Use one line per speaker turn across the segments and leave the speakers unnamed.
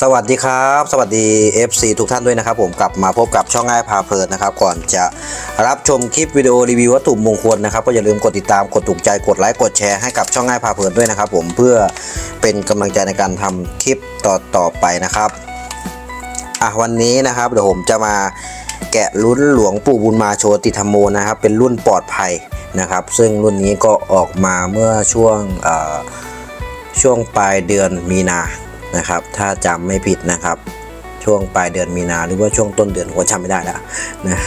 สวัสดีครับ สวัสดี FC ทุกท่านด้วยนะครับ ผมกลับมาพบกับช่องง่ายพาเพลินนะครับ ก่อนจะรับชมคลิปวิดีโอรีวิววัตถุมงคลนะครับก็อย่าลืมกดติดตามกดถูกใจกดไลค์กดแชร์ให้กับช่องง่ายพาเพลินด้วยนะครับ ผมเพื่อเป็นกำลังใจในการทำคลิปต่อต่อไปนะครับอะวันนี้นะครับเดี๋ยวผมจะมาแกะรุ่นหลวงปู่บุญมาโชติธรรมโมนะครับ เป็นรุ่นปลอดภัยนะครับ ซึ่งรุ่นนี้ก็ออกมาเมื่อช่วงช่วงปลายเดือนมีนา นะครับ ถ้าจำไม่ผิดนะครับ ช่วงปลายเดือนมีนาหรือว่าช่วงต้นเดือนผมก็จำไม่ได้แล้วนะ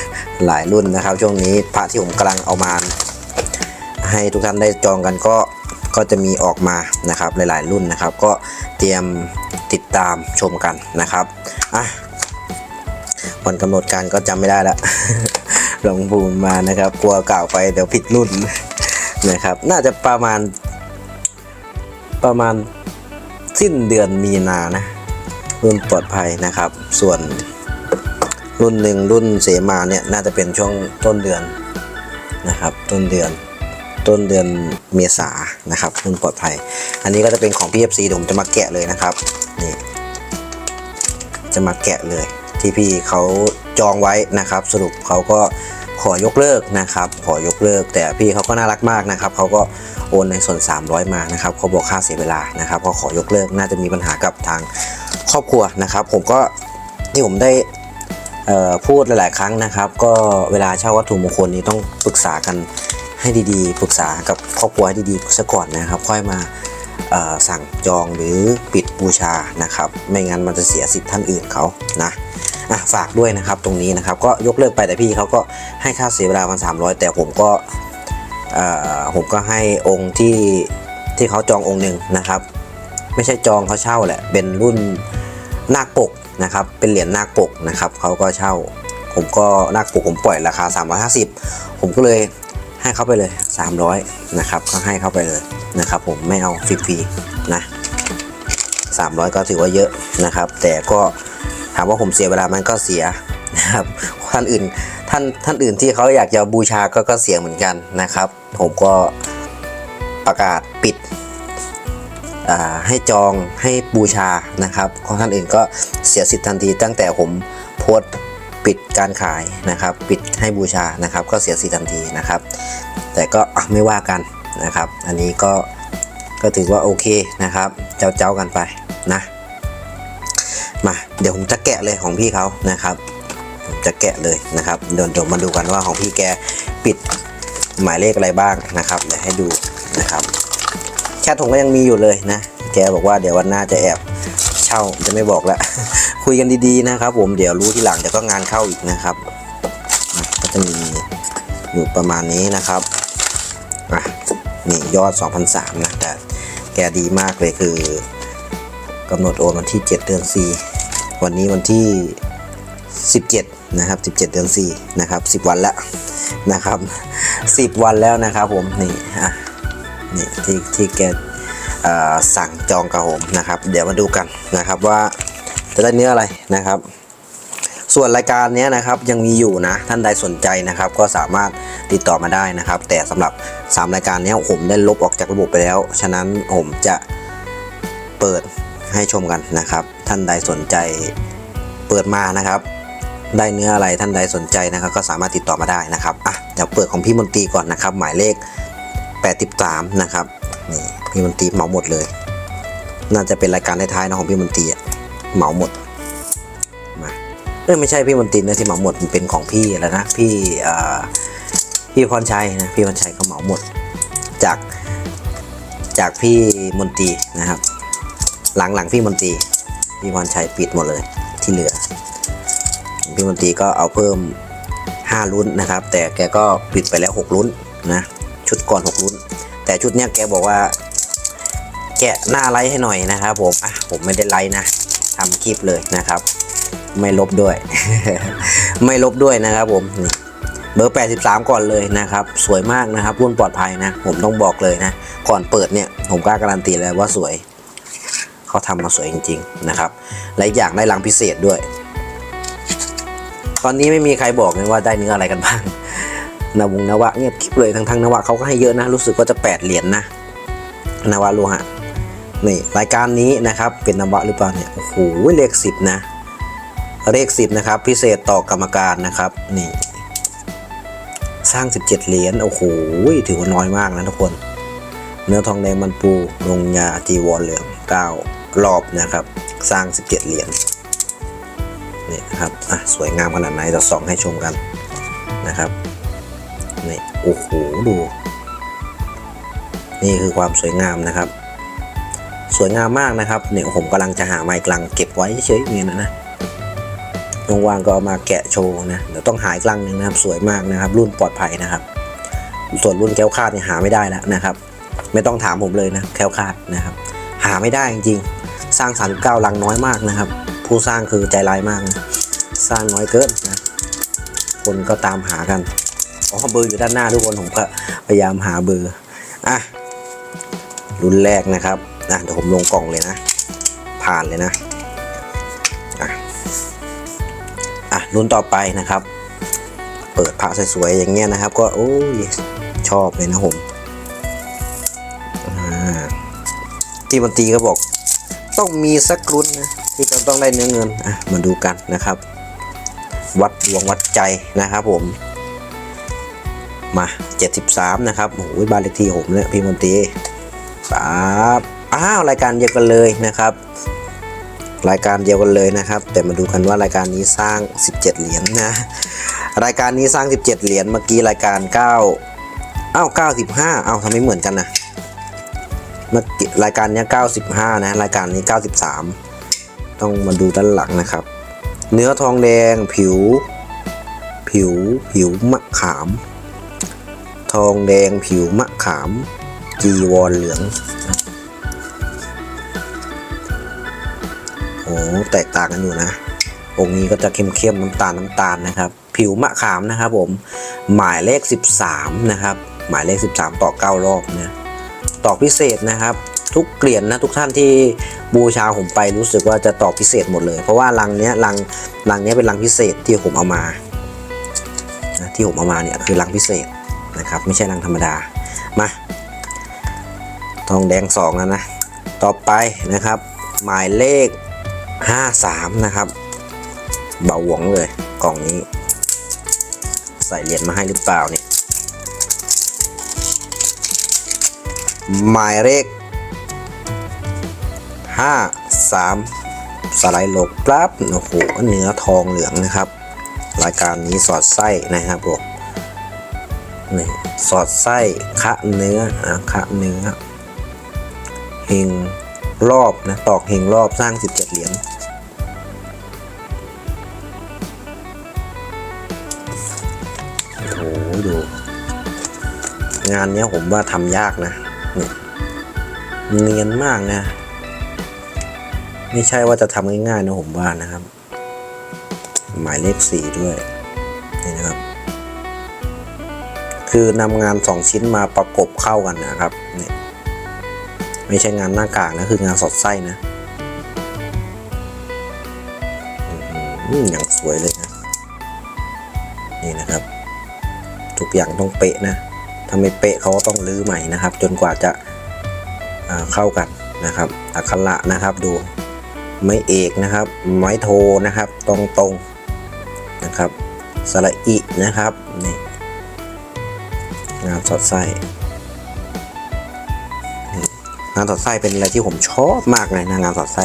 หลายรุ่นนะครับ ช่วงนี้พระที่ผมกำลังเอามา ให้ทุกท่านได้จองกันก็ก็จะมีออกมานะครับหลาย ๆ รุ่นนะครับ ก็เตรียมติดตามชมกันนะครับอะวันกำหนดการก็จำไม่ได้แล้วหลวงปู่มานะครับกลัวกล่าวไปเดี๋ยวผิดรุ่นนะครับ น่าจะประมาณประมาณ สิ้นเดือนมีนานะ รุ่นปลอดภัยนะครับ ส่วนรุ่นหนึ่งรุ่นเสมาเนี่ยน่าจะเป็นช่วงต้นเดือนนะครับ ต้นเดือนต้นเดือนเมษานะครับรุ่นปลอดภัย อันนี้ก็จะเป็นของ PFC เดี๋ยวผมจะมาแกะเลยนะครับนี่จะมาแกะเลยที่พี่เขาจองไว้นะครับ สรุปเขาก็ ขอยกเลิกนะครับ ขอยกเลิก แต่พี่เขาก็น่ารักมากนะครับเขาก็โอนในส่วน 300 มานะครับเขาบอกค่าเสียเวลานะครับเขาขอยกเลิกน่าจะมีปัญหากับทางครอบครัวนะครับ ผมก็ที่ผมได้พูดหลาย ๆ ครั้งนะครับ ก็เวลาเช่าวัตถุมงคลนี้ต้องปรึกษากันให้ดีๆ ปรึกษากับครอบครัวให้ดีๆซะก่อนนะครับ ค่อยมาสั่งจองหรือปิดบูชานะครับ ไม่งั้นมันจะเสียสิทธิ์ท่านอื่นเขานะ อะฝากด้วยนะครับตรงนี้นะครับก็ยกเลิกไปแต่พี่เขาก็ให้ค่าเสียเวลามัน300แต่ผมก็ผมก็ให้องค์ที่ที่เขาจององค์หนึ่งนะครับ ไม่ใช่จองเขาเช่าแหละเป็นรุ่นนาคปกนะครับ เป็นเหรียญนาคปกนะครับเขาก็เช่า ผมก็นาคปกผมปล่อยราคา 350 ผมก็เลยให้เขาไปเลย 300นะครับก็ให้เขาไปเลยนะครับ ผมไม่เอาฟรีๆนะ300 ก็ถือว่าเยอะนะครับ แต่ก็ามว่าผมเสียเวลามันก็เสียนะครับท่านอื่นท่านท่านอื่นที่เขาอยากจะบูชาก็ก็เสียเหมือนกันนะครับ ผมก็ประกาศปิดให้จองให้บูชานะครับของท่านอื่นก็เสียสิทธิ์ทันที ตั้งแต่ผมโพสต์ปิดการขายนะครับ ปิดให้บูชานะครับ ก็เสียสิทธิ์ทันทีนะครับ แต่ก็ไม่ว่ากันนะครับ อันนี้ก็ก็ถือว่าโอเคนะครับ เจ้าเจ้ากันไปนะ มาเดี๋ยวผมจะแกะเลยของพี่เขานะครับ จะแกะเลยนะครับเดี๋ยวเดี๋ยวมาดูกันว่าของพี่แกปิดหมายเลขอะไรบ้างนะครับเดี๋ยวให้ดูนะครับแชทผมก็ยังมีอยู่เลยนะแกบอกว่าเดี๋ยววันหน้าจะแอบเช่าจะไม่บอกแล้วคุยกันดีๆนะครับ ผมเดี๋ยวรู้ทีหลังเดี๋ยวก็งานเข้าอีกนะครับก็จะมีอยู่ประมาณนี้นะครับอะนี่ยอด 2,003นะแต่แกดีมากเลยคือกำหนดโอนวันที่ 7 เดือน4 วันนี้วันที่ 17 นะครับ 17 เดือน4นะครับ 10 วันแล้วนะครับ 10 วันแล้วนะครับผมนี่อะนี่ที่ที่แกสั่งจองกับผมนะครับ เดี๋ยวมาดูกันนะครับว่าจะได้เนื้ออะไรนะครับ ส่วนรายการนี้นะครับยังมีอยู่นะท่านใดสนใจนะครับ ก็สามารถติดต่อมาได้นะครับ แต่สำหรับ 3 รายการนี้ผมได้ลบออกจากระบบไปแล้ว ฉะนั้นผมจะเปิด ให้ชมกันนะครับ ท่านใดสนใจเปิดมานะครับ ได้เนื้ออะไรท่านใดสนใจนะครับ ก็สามารถติดต่อมาได้นะครับอะเดี๋ยวเปิดของพี่มนตรีก่อนนะครับ หมายเลข 83 นะครับนี่พี่มนตรีเหมาหมดเลย น่าจะเป็นรายการท้ายๆนะของพี่มนตรีเหมาหมดมาเอ้ยไม่ใช่พี่มนตรีนะที่เหมาหมดมันเป็นของพี่แล้วนะพี่เอ่อพี่พรชัยนะพี่พรชัยก็เหมาหมดจากจากพี่มนตรีนะครับ หลังหลังพี่มนตรีพี่พรชัยปิดหมดเลยที่เหลือ พี่มนตรีก็เอาเพิ่ม 5 ลุ้นนะครับ แต่แกก็ปิดไปแล้ว 6 ลุ้นนะชุดก่อน 6 ลุ้น แต่ชุดเนี้ยแกบอกว่า แกะหน้าไลท์ให้หน่อยนะครับ ผมอะผมไม่ได้ไลท์นะทำคลิปเลยนะครับ ไม่ลบด้วย ไม่ลบด้วยนะครับผมเบอร์ 83 ก่อนเลยนะครับ สวยมากนะครับรุ่นปลอดภัยนะ ผมต้องบอกเลยนะ ก่อนเปิดเนี่ย ผมกล้าการันตีเลยว่าสวย เขาทำมาสวยจริง ๆ นะครับและอีกอย่างได้รังพิเศษด้วย ตอนนี้ไม่มีใครบอกเลยว่าได้เนื้ออะไรกันบ้างนาวงนวะเงียบคลิปเลยทั้งทั้งนวะเขาก็ให้เยอะนะ รู้สึกว่าจะแปดเหรียญนะนวะโลหะนี่รายการนี้นะครับเป็นนวะหรือเปล่าเนี่ยโอ้โหเลขสิบนะ เลขสิบนะครับพิเศษต่อกรรมการนะครับนี่สร้าง 17 เหรียญโอ้โหถือว่าน้อยมากนะทุกคน เนื้อทองแดงมันปูลงยาจีวรเหลือง9 รอบนะครับ สร้าง 17 เหรียญนี่นะครับอะสวยงามขนาดไหนเราส่องให้ชมกันนะครับนี่โอ้โหดู นี่คือความสวยงามนะครับ สวยงามมากนะครับเนี่ยผมกำลังจะหาไม้กลังเก็บไว้เฉยๆอย่างเงี้ยนะนะว่างก็เอามาแกะโชว์นะเดี๋ยวต้องหาอีกลังหนึ่งนะครับ สวยมากนะครับ รุ่นปลอดภัยนะครับ ส่วนรุ่นแคล้วคาดเนี่ยหาไม่ได้แล้วนะครับ ไม่ต้องถามผมเลยนะแคล้วคาดนะครับ หาไม่ได้จริงๆ สร้าง 39 ลังน้อยมากนะครับ ผู้สร้างคือใจร้ายมากนะสร้างน้อยเกินนะคนก็ตามหากันอ๋อเบอร์อยู่ด้านหน้าทุกคนผมก็พยายามหาเบอร์อะรุ่นแรกนะครับนะเดี๋ยวผมลงกล่องเลยนะ ผ่านเลยนะอะอะรุ่นต่อไปนะครับ เปิดพระสวยๆอย่างเงี้ยนะครับ ก็โอ้ยชอบเลยนะผมอ่าที่บันตีก็บอก ต้องมีสักรุ่นนะที่เราต้องได้เนื้อเงินอะมาดูกันนะครับ วัดดวงวัดใจนะครับผม มา 73 นะครับโอ้ยบ้านเลขที่ผมเนี่ยพี่มนตรีครับอ้าวรายการเดียวกันเลยนะครับ รายการเดียวกันเลยนะครับ แต่มาดูกันว่ารายการนี้สร้าง 17 เหรียญนะรายการนี้สร้าง 17 เหรียญเมื่อกี้รายการ9อ้าว95อ้าวทำไมเหมือนกันนะ เมื่อกี้รายการนี้95 นะ รายการนี้ 93 ต้องมาดูด้านหลังนะครับ เนื้อทองแดงผิว ผิวผิวมะขาม ทองแดงผิวมะขาม จีวรเหลืองโอ้แตกต่างกันอยู่นะ องค์นี้ก็จะเข้มๆน้ำตาลน้ำตาลนะครับ ผิวมะขามนะครับผม หมายเลข 13 นะครับ หมายเลข 13 ต่อ 9 รอบนะ ต่อพิเศษนะครับ ทุกเกลียนนะทุกท่านที่บูชาผมไปรู้สึกว่าจะต่อพิเศษหมดเลย เพราะว่าลังเนี้ยลังลังเนี้ยเป็นลังพิเศษที่ผมเอามานะที่ผมเอามาเนี่ยคือลังพิเศษนะครับไม่ใช่ลังธรรมดามาทองแดง2แล้วนะต่อไปนะครับ หมายเลข 53 นะครับ เบาหวงเลยกล่องนี้ ใส่เหรียญมาให้หรือเปล่าเนี่ย หมายเลข53 สไลด์ลกปั๊บโอ้โหเนื้อทองเหลืองนะครับ รายการนี้สอดไส้นะครับผมนี่สอดไส้คะเนื้อนะคะเนื้อเฮงรอบนะตอกเฮงรอบสร้าง 17 เหรียญโอ้โหดู งานนี้ผมว่าทำยากนะ เนียนมากนะ ไม่ใช่ว่าจะทำง่ายๆนะผมว่านะครับ หมายเลขสี่ด้วย นี่นะครับ คือนำงานสองชิ้นมาประกบเข้ากันนะครับเนี่ยไม่ใช่งานหน้ากากนะ คืองานสอดไส้นะอย่างสวยเลยนะ นี่นะครับ ทุกอย่างต้องเป๊ะนะถ้าไม่เป๊ะเขาก็ต้องรื้อใหม่นะครับ จนกว่าจะ เข้ากันนะครับอักขระนะครับดูไม้เอกนะครับ ไม้โทนะครับตรงตรงนะครับสระอินะครับนี่งานสอดไส้งานสอดไส้เป็นอะไรที่ผมชอบมากเลยนะงานสอดไส้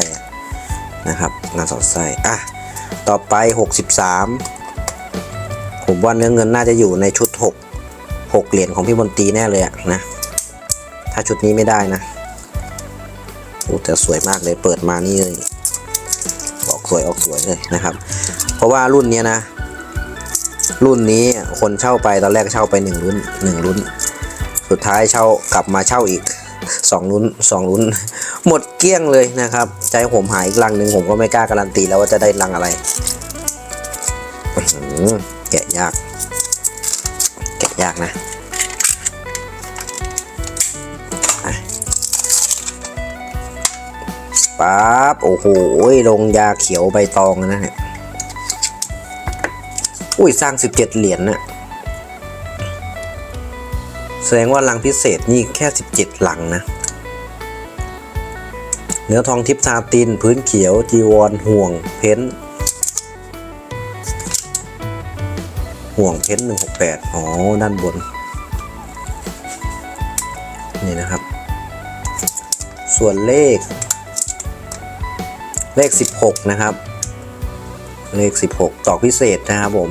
นะครับ งานสอดไส้อะต่อไป 63 ผมว่าเนื้อเงินน่าจะอยู่ในชุด 6 6 เหรียญของพี่บนตีแน่เลยอะนะ ถ้าชุดนี้ไม่ได้นะ โอ้แต่สวยมากเลยเปิดมานี่เลยออกสวยออกสวยเลยนะครับ เพราะว่ารุ่นเนี้ยนะ รุ่นนี้คนเช่าไปตอนแรกเช่าไปหนึ่งรุ่นหนึ่งรุ่น สุดท้ายเช่ากลับมาเช่าอีกสองรุ่นสองรุ่น หมดเกลี้ยงเลยนะครับใจผมหายอีกลังหนึ่งผมก็ไม่กล้าการันตีแล้วว่าจะได้ลังอะไรแกะยาก แกะยากนะ ปั๊บโอ้โหลงยาเขียวใบตองนะฮะอุ้ยสร้าง 17 เหรียญนะแสดงว่าลังพิเศษนี่แค่ 17 หลังนะ เนื้อทองทิพซาติน พื้นเขียว จีวร ห่วง เพ้น ห่วงเพ้นหนึ่งหกแปดอ๋อ ด้านบน นี่นะครับ ส่วนเลข เลข 16 นะครับ เลข 16 ตอกพิเศษนะครับผม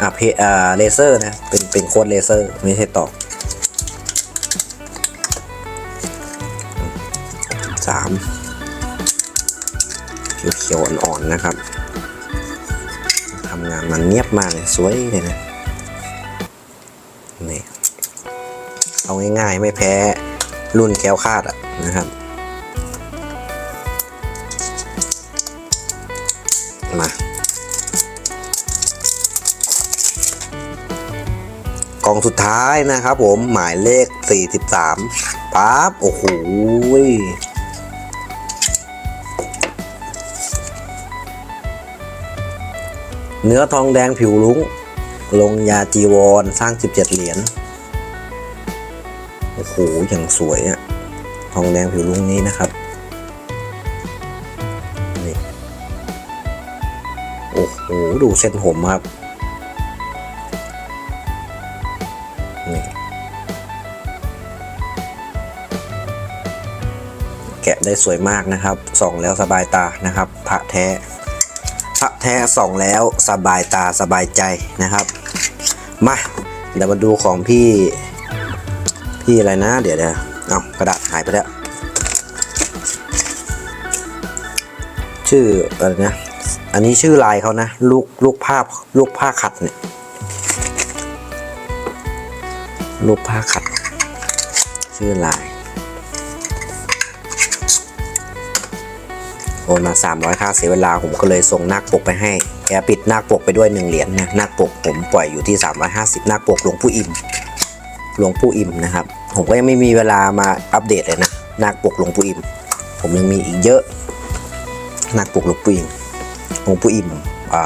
อะเพอ่าเลเซอร์นะ เป็นเป็นโค้ดเลเซอร์ไม่ใช่ตอกสามเขียวๆอ่อนๆนะครับทำงานมันเนียบมากเลยสวยเลยนะนี่เอาง่ายๆ ไม่แพ้รุ่นแคล้วคาดอะนะครับ มากล่องสุดท้ายนะครับผมหมายเลข 43ปั๊บโอ้โหเนื้อทองแดงผิวลุงลงยาจีวรสร้าง 17 เหรียญโอ้โหอย่างสวยอะทองแดงผิวลุงนี้นะครับ ดูเส้นผมครับนี่แกะได้สวยมากนะครับส่องแล้วสบายตานะครับพระแท้พระแท้ส่องแล้วสบายตาสบายใจนะครับมาเดี๋ยวมาดูของพี่พี่อะไรนะ เดี๋ยวเดี๋ยวเอากระดาษหายไปแล้ว ชื่ออะไรนะ อันนี้ชื่อลายเขานะ ลูกลูกผ้าลูกผ้าขัดเนี่ยลูกผ้าขัด ชื่อลาย โอนมา 300 ค่าเสียเวลาผมก็เลยส่งนาคปกไปให้ แกปิดนาคปกไปด้วย 1 เหรียญนะนาคปกผมปล่อยอยู่ที่ 350นาคปกหลวงปู่อิ่มหลวงปู่อิ่มนะครับ ผมก็ยังไม่มีเวลามาอัปเดตเลยนะนาคปกหลวงปู่อิ่มผมยังมีอีกเยอะนาคปกหลวงปู่อิ่ม หลวงปู่อิ่มอ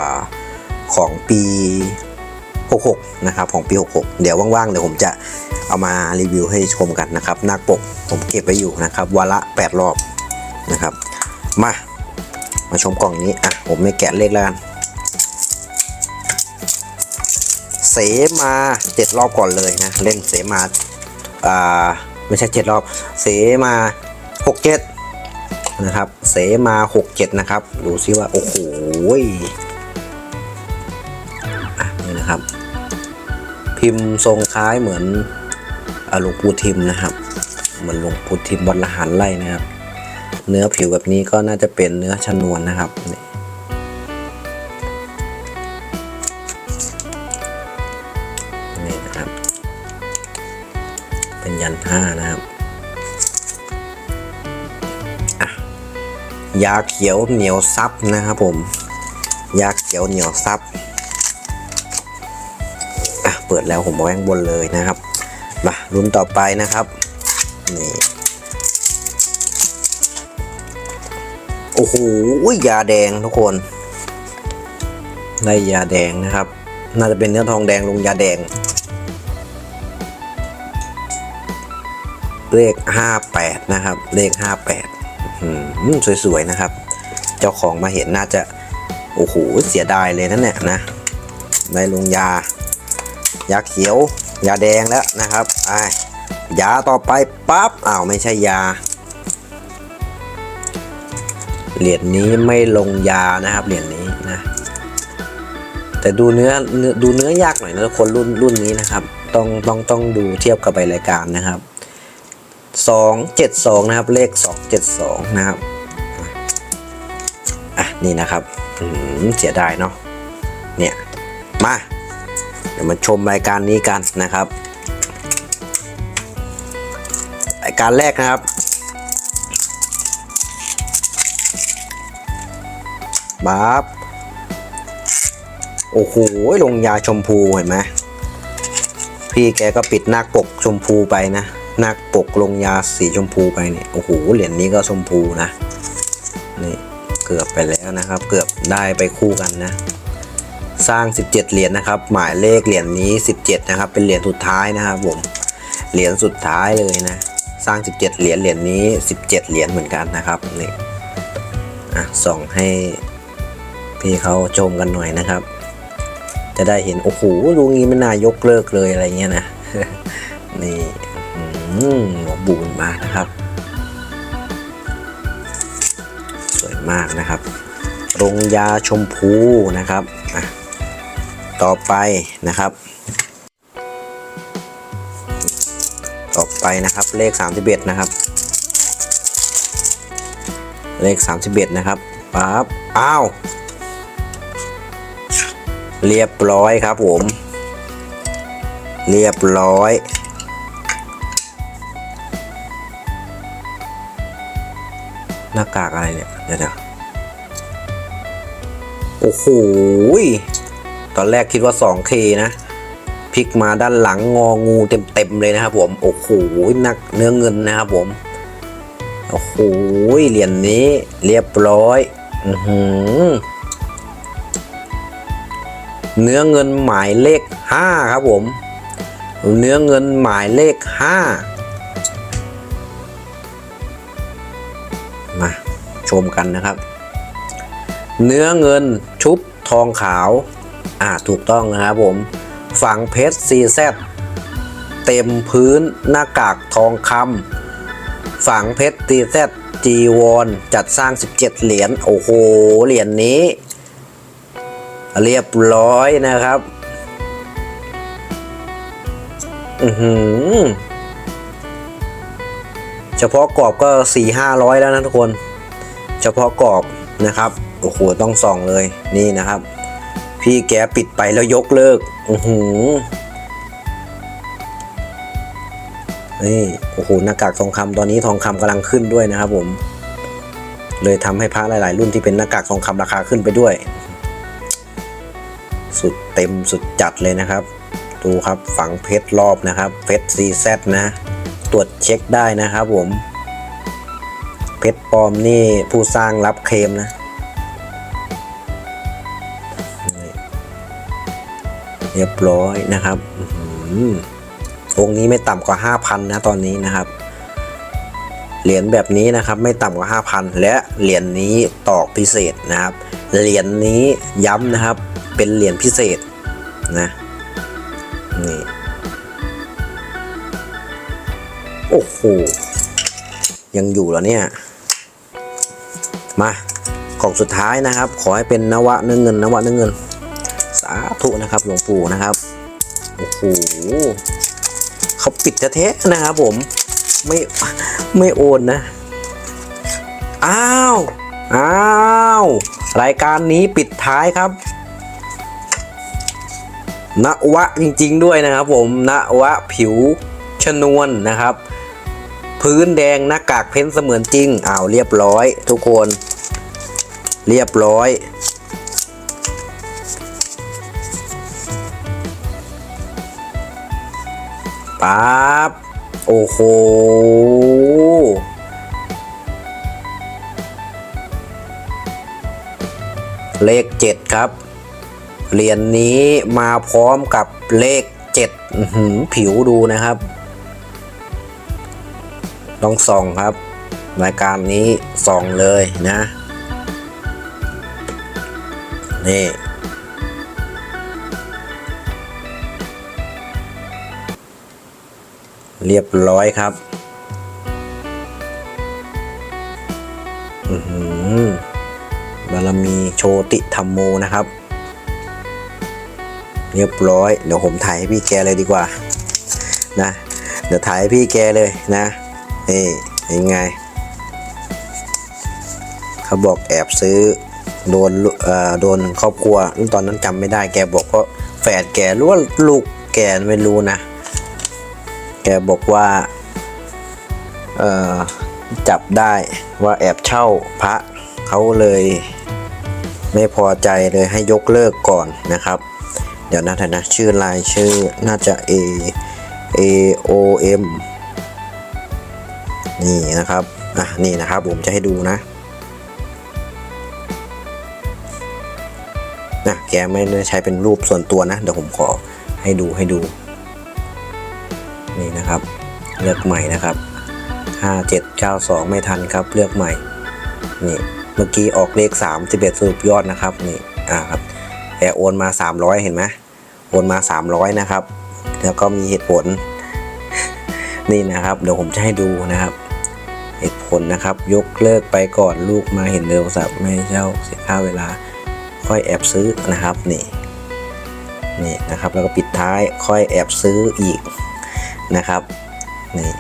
ของปี 66 นะครับ ของปี 66 เดี๋ยวว่างๆ เดี๋ยวผมจะเอามารีวิวให้ชมกันนะครับนาคปกผมเก็บไว้อยู่นะครับวันละ 8 รอบนะครับ มา มาชมกล่องนี้ อะ ผมไม่แกะเลขแล้วกันเสมาเจ็ดรอบก่อนเลยนะ เล่นเสมาอ่าไม่ใช่เจ็ดรอบ เสมาหกเจ็ด นะครับ เสมาหกเจ็ดนะครับ ดูซิว่า โอ้โหอะนี่นะครับ พิมพ์ทรงคล้ายเหมือนอ่าหลวงปู่ทิมนะครับ เหมือนหลวงปู่ทิมวัดละหันไล่นะครับ เนื้อผิวแบบนี้ก็น่าจะเป็นเนื้อชนวนนะครับนี่นะครับ เป็นยันห้านะครับ ยาเขียวเหนียวซับนะครับผม ยาเขียวเหนียวซับอะเปิดแล้วผมเอาไว้ข้างบนเลยนะครับ มาลุ้นต่อไปนะครับ นี่ โอ้โห ยาแดงทุกคน ได้ยาแดงนะครับ น่าจะเป็นเนื้อทองแดงลงยาแดง เลข 58 นะครับ เลข 58 อืมสวยๆนะครับ เจ้าของมาเห็นน่าจะ โอ้โห เสียดายเลยนั่นแหละนะ ได้ลงยา ยาเขียว ยาแดงแล้วนะครับไอ้ยาต่อไปปั๊บ อ้าวไม่ใช่ยา เหรียญนี้ไม่ลงยานะครับ เหรียญนี้นะ แต่ดูเนื้อดูเนื้อยากหน่อยนะทุกคนรุ่นรุ่นนี้นะครับ ต้องต้องต้องดูเทียบกับใบรายการนะครับ สองเจ็ดสองนะครับ เลขสองเจ็ดสองนะครับ อะ นี่นะครับเสียดายเนาะ เนี่ย มา เดี๋ยวมาชมรายการนี้กันนะครับ รายการแรกนะครับ บับโอ้โห ลงยาชมพูเห็นไหม พี่แกก็ปิดหน้าปกชมพูไปนะ น้าปกลงยาสีชมพูไปเนี่ยโอ้โหเหรียญนี้ก็ชมพูนะนี่เกือบไปแล้วนะครับ เกือบได้ไปคู่กันนะ สร้าง 17 เหรียญนะครับ หมายเลขเหรียญนี้ 17 นะครับ เป็นเหรียญสุดท้ายนะครับผมเหรียญสุดท้ายเลยนะ สร้าง 17 เหรียญเหรียญนี้ 17 เหรียญเหมือนกันนะครับนี่อะส่องให้พี่เขาชมกันหน่อยนะครับ จะได้เห็นโอ้โหลุงนี้ไม่น่ายกเลิกเลยอะไรเงี้ยนะนี่ หลวบูนมานะครับ สวยมากนะครับ รงยาชมพูนะครับต่อไปนะครับ ต่อไปนะครับเลข 31 นะครับ เลข 31 นะครับปั๊บอ้าวเรียบร้อยครับผม เรียบร้อย น้ากากอะไรเนี่ยเดี๋ยวเดี๋ยวโอ้โหตอนแรกคิดว่า 2K นะพลิกมาด้านหลังงองูเต็มๆเลยนะครับผมโอ้โหหนักเนื้อเงินนะครับผมโอ้โหเหรียญนี้เรียบร้อยอือหือเนื้อเงินหมายเลข 5 ครับผม เนื้อเงินหมายเลข 5 ชมกันนะครับ เนื้อเงินชุบทองขาว อ่าถูกต้องนะครับผม ฝังเพชรซีแซเต็มพื้นหน้ากากทองคำฝังเพชรซีแซจีวอนจัดสร้าง 17 เหรียญโอ้โห เหรียญนี้ เรียบร้อยนะครับ อือหือเฉพาะกรอบก็สี่ห้าร้อยแล้วนะทุกคน เฉพาะกรอบนะครับโอ้โหต้องส่องเลยนี่นะครับ พี่แกปิดไปแล้วยกเลิกอือหือนี่โอ้โหหน้ากากทองคำตอนนี้ทองคำกำลังขึ้นด้วยนะครับผม เลยทำให้พระหลาย ๆ รุ่นที่เป็นหน้ากากทองคำราคาขึ้นไปด้วย สุดเต็มสุดจัดเลยนะครับ ดูครับฝังเพชรรอบนะครับเพชร CZ นะ ตรวจเช็คได้นะครับผม ชรปลอมนี่ผู้สร้างรับเคลมนะเรียบร้อยนะครับองค์นี้ไม่ต่ำกว่า 5,000 นะตอนนี้นะครับ เหรียญแบบนี้นะครับไม่ต่ำกว่า 5,000 และเหรียญนี้ตอกพิเศษนะครับ เหรียญนี้ย้ำนะครับ เป็นเหรียญพิเศษนะนี่โอ้โหยังอยู่แล้วเนี่ย มากล่องสุดท้ายนะครับ ขอให้เป็นนวะเนื้อเงินนวะเนื้อเงิน สาธุนะครับหลวงปู่นะครับโอ้โหเขาปิดแท้ๆนะครับผมไม่ไม่โอนนะอ้าวอ้าวรายการนี้ปิดท้ายครับณวะจริงๆด้วยนะครับ ผมณวะผิวชนวนนะครับ พื้นแดงหน้ากากเพ้นเสมือนจริงอ้าวเรียบร้อย ทุกคน เรียบร้อย ปั๊บ โอ้โห เลข7ครับ เหรียญนนี้มาพร้อมกับเลข7อื้อหืผิวดูนะครับต้องส่องครับ รายการนี้ส่องเลยนะ นี่เรียบร้อยครับอือหือบารมีโชติธรรมโมนะครับ เรียบร้อย เดี๋ยวผมถ่ายให้พี่แกเลยดีกว่า นะ เดี๋ยวถ่ายให้พี่แกเลยนะ นี่ยังไง เขาบอกแอบซื้อ โดนเอ่อโดนครอบครัวตอนนั้นจำไม่ได้แกบอกว่าแฝดแกรือว่าลูกแกไม่รู้นะ แกบอกว่าเอ่อจับได้ว่าแอบเช่าพระเขาเลยไม่พอใจเลยให้ยกเลิกก่อนนะครับ เดี๋ยวนะเดี๋ยวนะชื่อลายชื่อน่าจะ A A O M นี่นะครับ อะ นี่นะครับ ผมจะให้ดูนะ แกไม่ได้ใช้เป็นรูปส่วนตัวนะ เดี๋ยวผมขอให้ดูให้ดู นี่นะครับ เลือกใหม่นะครับห้าเจ็ดเก้าสองไม่ทันครับ เลือกใหม่ นี่เมื่อกี้ออกเลขสามสิบเอ็ดสรุปยอดนะครับ นี่อ่าครับแกโอนมาสามร้อยเห็นไหมโอนมาสามร้อยนะครับ แล้วก็มีเหตุผล นี่นะครับ เดี๋ยวผมจะให้ดูนะครับเหตุผลนะครับ ยกเลิกไปก่อนลูกมาเห็นเร็วสับไม่เช่าเสียค่าเวลา ค่อยแอบซื้อนะครับนี่นี่นะครับแล้วก็ปิดท้ายค่อยแอบซื้ออีกนะครับนี่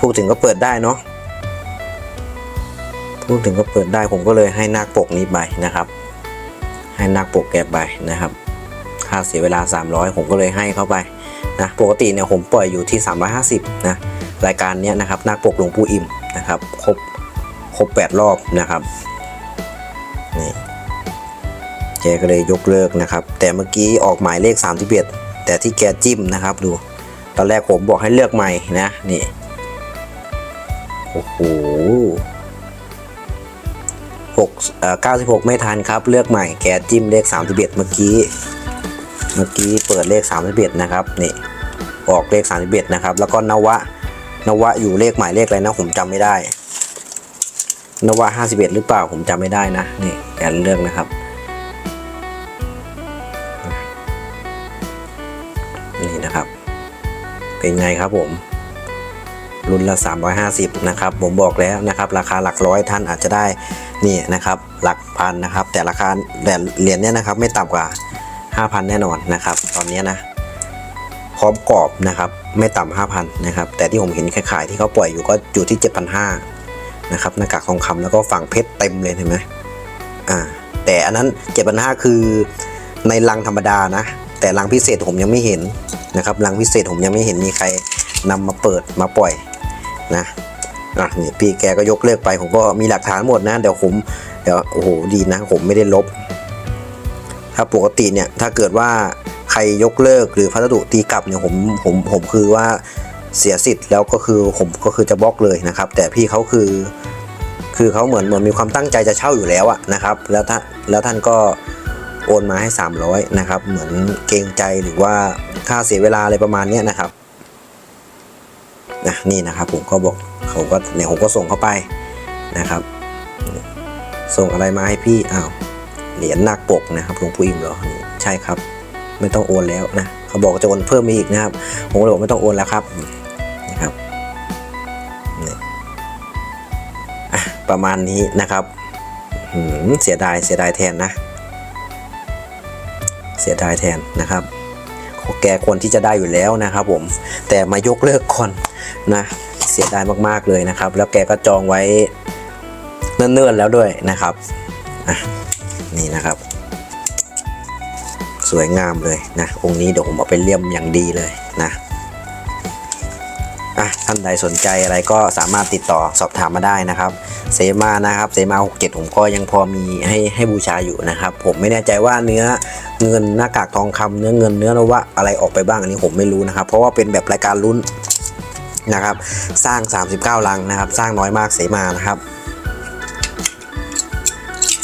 พูดถึงก็เปิดได้เนาะพูดถึงก็เปิดได้ผมก็เลยให้นาคปกนี้ไปนะครับ ให้นาคปกแกไปนะครับ ค่าเสียเวลา 300 ผมก็เลยให้เข้าไปนะปกติเนี่ยผมปล่อยอยู่ที่ 350นะรายการเนี้ยนะครับนาคปกหลวงปู่อิ่มนะครับครบครบ8รอบนะครับ นี่แกก็เลยยกเลิกนะครับ แต่เมื่อกี้ออกหมายเลข 31 แต่ที่แกจิ้มนะครับดู ตอนแรกผมบอกให้เลือกใหม่นะนี่โอ้โหหกเอ่อ96 ไม่ทันครับ เลือกใหม่แกจิ้มเลข 31 เมื่อกี้ เมื่อกี้เปิดเลข 31 นะครับนี่ออกเลข 31 นะครับ แล้วก็นวะนวะอยู่เลขหมายเลขอะไรนะผมจำไม่ได้ นวะ51 หรือเปล่าผมจำไม่ได้นะนี่แกเลือกนะครับนี่นะครับ เป็นไงครับผม รุ่นละ 350 นะครับ ผมบอกแล้วนะครับ ราคาหลักร้อยท่านอาจจะได้นี่นะครับ หลักพันนะครับ แต่ราคาแต่เหรียญเนี้ยนะครับ ไม่ต่ำกว่า 5,000 แน่นอนนะครับ ตอนนี้นะพร้อมกรอบนะครับ ไม่ต่ำ5,000 นะครับ แต่ที่ผมเห็นขายๆที่เขาปล่อยอยู่ก็อยู่ที่ 7,500 นะครับหน้ากากทองคำแล้วก็ฝั่งเพชรเต็มเลยเห็นไหมอ่าแต่อันนั้น7,500คือในลังธรรมดานะ แต่ลังพิเศษผมยังไม่เห็นนะครับลังพิเศษผมยังไม่เห็นมีใครนำมาเปิดมาปล่อยนะอะนี่พี่แกก็ยกเลิกไปผมก็มีหลักฐานหมดนะเดี๋ยวผมเดี๋ยวโอ้โหดีนะ ผมไม่ได้ลบ ถ้าปกติเนี่ยถ้าเกิดว่าใครยกเลิกหรือพัสดุตีกลับเนี่ยผมผมผมคือว่า เสียสิทธิ์แล้วก็คือผมก็คือจะบล็อกเลยนะครับ แต่พี่เขาคือ คือเขาเหมือนเหมือนมีความตั้งใจจะเช่าอยู่แล้วอะนะครับ แล้วท่านแล้วท่านก็โอนมาให้ 300นะครับ เหมือนเกรงใจหรือว่าค่าเสียเวลาอะไรประมาณนี้นะครับนะนี่นะครับผมก็บอกเขาก็เนี่ยผมก็ส่งเข้าไปนะครับ ส่งอะไรมาให้พี่อ้าวเหรียญนาคปกนะครับหลวงปู่อิ่มเหรอใช่ครับ ไม่ต้องโอนแล้วนะเขาบอกจะโอนเพิ่มมาอีกนะครับ ผมก็เลยบอกไม่ต้องโอนแล้วครับ ประมาณนี้นะครับเสียดายเสียดายแทนนะ เสียดายแทนนะครับแกควรที่จะได้อยู่แล้วนะครับ ผมแต่มายกเลิกก่อนนะ เสียดายมากๆเลยนะครับ แล้วแกก็จองไว้เนิ่นๆแล้วด้วยนะครับนี่นะครับ สวยงามเลยนะองค์นี้เดี๋ยวผมเอาไปเลี่ยมอย่างดีเลยนะ ท่านใดสนใจอะไรก็สามารถติดต่อสอบถามมาได้นะครับ เซมานะครับเซมา67ผมก็ยังพอมีให้ให้บูชาอยู่นะครับ ผมไม่แน่ใจว่าเนื้อเงินหน้ากากทองคำเนื้อเงินเนื้อนวะอะไรออกไปบ้างอันนี้ผมไม่รู้นะครับ เพราะว่าเป็นแบบรายการลุ้นนะครับ สร้าง 39 ลังนะครับ สร้างน้อยมากเสมานะครับ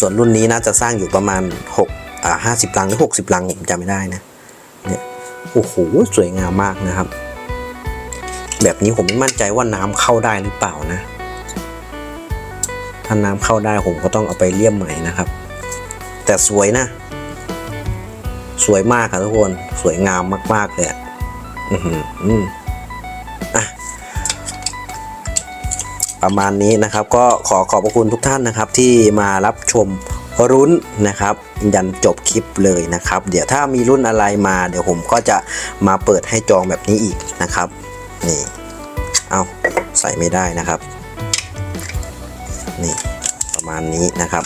ส่วนรุ่นนี้น่าจะสร้างอยู่ประมาณ6อ่า50 ลังหรือ 60 ลังผมจำไม่ได้นะเนี่ยโอ้โหสวยงามมากนะครับ แบบนี้ผมไม่มั่นใจว่าน้ำเข้าได้หรือเปล่านะ ถ้าน้ำเข้าได้ผมก็ต้องเอาไปเลี่ยมใหม่นะครับ แต่สวยนะ สวยมากครับทุกคนสวยงามมาก ๆ เลยอะอือหืออืมอะประมาณนี้นะครับ ก็ขอขอบพระคุณทุกท่านนะครับ ที่มารับชมรุ้นนะครับยันจบคลิปเลยนะครับ เดี๋ยวถ้ามีรุ่นอะไรมา เดี๋ยวผมก็จะมาเปิดให้จองแบบนี้อีกนะครับ นี่ เอาใส่ไม่ได้นะครับ นี่ประมาณนี้นะครับ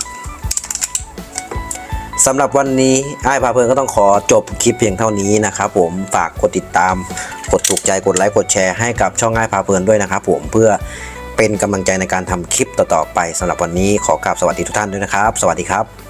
สำหรับวันนี้ไอ้พาเพลินก็ต้องขอจบคลิปเพียงเท่านี้นะครับผมฝากกดติดตาม กดถูกใจกดไลค์กดแชร์ให้กับช่องไอ้พาเพลินด้วยนะครับผมเพื่อเป็นกำลังใจในการทำคลิปต่อๆไปสำหรับวันนี้ขอกราบสวัสดีทุกท่านด้วยนะครับ สวัสดีครับ